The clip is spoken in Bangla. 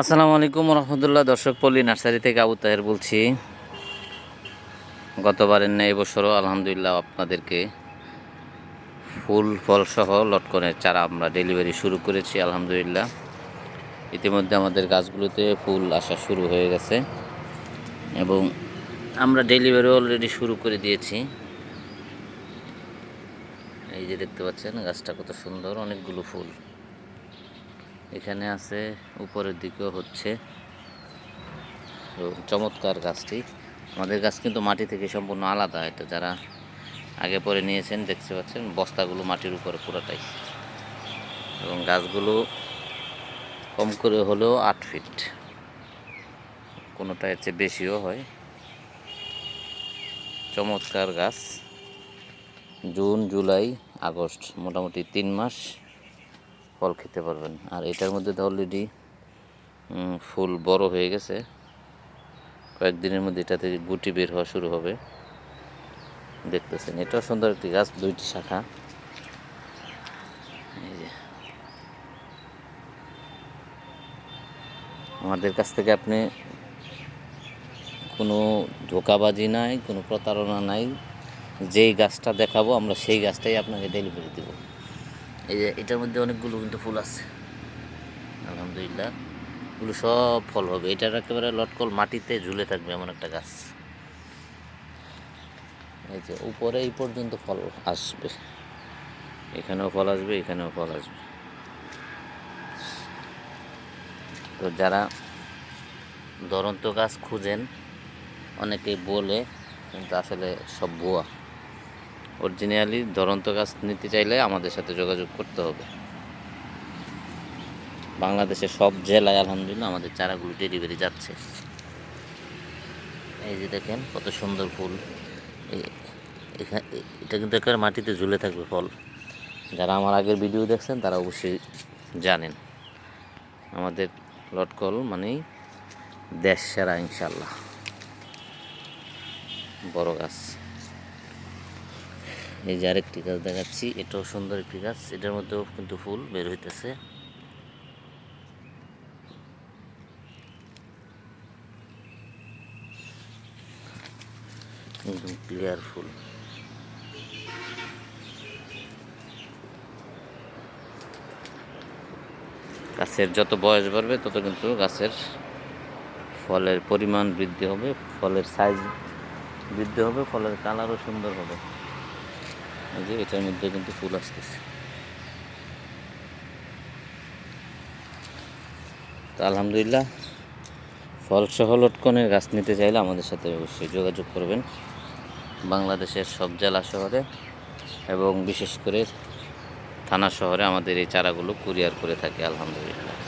আসসালামু আলাইকুম রহমতুল্লাহ। দর্শক, পল্লী নার্সারি থেকে আবু তাহের বলছি। গতবারের ন্যায় এবছরও আলহামদুলিল্লাহ আপনাদেরকে ফুল ফল সহ লটকনের চারা আমরা ডেলিভারি শুরু করেছি, আলহামদুলিল্লাহ। ইতিমধ্যে আমাদের গাছগুলোতে ফুল আসা শুরু হয়ে গেছে এবং আমরা ডেলিভারি অলরেডি শুরু করে দিয়েছি। এই যে দেখতে পাচ্ছেন, গাছটা কত সুন্দর, অনেকগুলো ফুল। এখানে আছে, উপরের দিকেও হচ্ছে। তো চমৎকার গাছটি। আমাদের গাছ কিন্তু মাটি থেকে সম্পূর্ণ আলাদা, এটা যারা আগে পরে নিয়েছেন দেখতে পাচ্ছেন, বস্তাগুলো মাটির উপরে পুরোটাই। এবং গাছগুলো কম করে হলেও আট ফিট। কোনোটা এর চেয়ে বেশিও হয়। চমৎকার গাছ। জুন, জুলাই, আগস্ট, মোটামুটি তিন মাস। ফল খেতে পারবেন। আর এটার মধ্যে তো অলরেডি ফুল বড় হয়ে গেছে। কয়েকদিনের মধ্যে এটা থেকে গুটি বের হওয়া শুরু হবে। দেখতেছেন, এটাও সুন্দর একটি গাছ, দুইটি শাখা। আমাদের কাছ থেকে আপনি কোনো ধোকাবাজি নাই, কোনো প্রতারণা নাই। যেই গাছটা দেখাবো, আমরা সেই গাছটাই আপনাকে ডেলিভারি দেবো। এই যে এটার মধ্যে অনেকগুলো কিন্তু ফুল আছে। আলহামদুলিল্লাহ। এগুলো সব ফল হবে। এটার একেবারে লটকল মাটিতে ঝুলে থাকবে এমন একটা গাছ। এই যে উপরে এই পর্যন্ত ফল আসবে। এখানেও ফল আসবে, এখানেও ফল আসবে। তো যারা দরন্ত গাছ খুঁজেন, অনেকেই বলে কিন্তু আসলে সব ভুয়া। অরিজিনালি ধরন্ত গাছ নিতে চাইলে আমাদের সাথে যোগাযোগ করতে হবে। বাংলাদেশের সব জেলায় আলহামদুলিল্লাহ আমাদের চারাগুলো ডেলিভারি যাচ্ছে। এই যে দেখেন কত সুন্দর ফুল। এই- এখা- এ- এটা কিন্তু একেবারে মাটিতে ঝুলে থাকবে ফল। যারা আমার আগের ভিডিও দেখছেন তারা অবশ্যই জানেন। আমাদের লটকল মানেই দেশ সেরা ইনশাল্লাহ বড় গাছ। এই যে আরেকটি গাছ দেখাচ্ছি, এটাও সুন্দর একটি গাছ, এটার মধ্যেও কিন্তু ফুল বের হইতেছে। একদম ক্লিয়ার ফুল। গাছের যত বয়স বাড়বে, তত কিন্তু গাছের ফলের পরিমাণ বৃদ্ধি হবে, ফলের সাইজ বৃদ্ধি হবে, ফলের কালারও সুন্দর হবে। যে এটার মধ্যে কিন্তু ফুল আসতেছে। তো আলহামদুলিল্লাহ ফল ফলসহ লটকনের গাছ নিতে চাইলে আমাদের সাথে অবশ্যই যোগাযোগ করবেন। বাংলাদেশের সব জেলা শহরে এবং বিশেষ করে থানা শহরে আমাদের এই চারাগুলো কুরিয়ার করে থাকে, আলহামদুলিল্লাহ।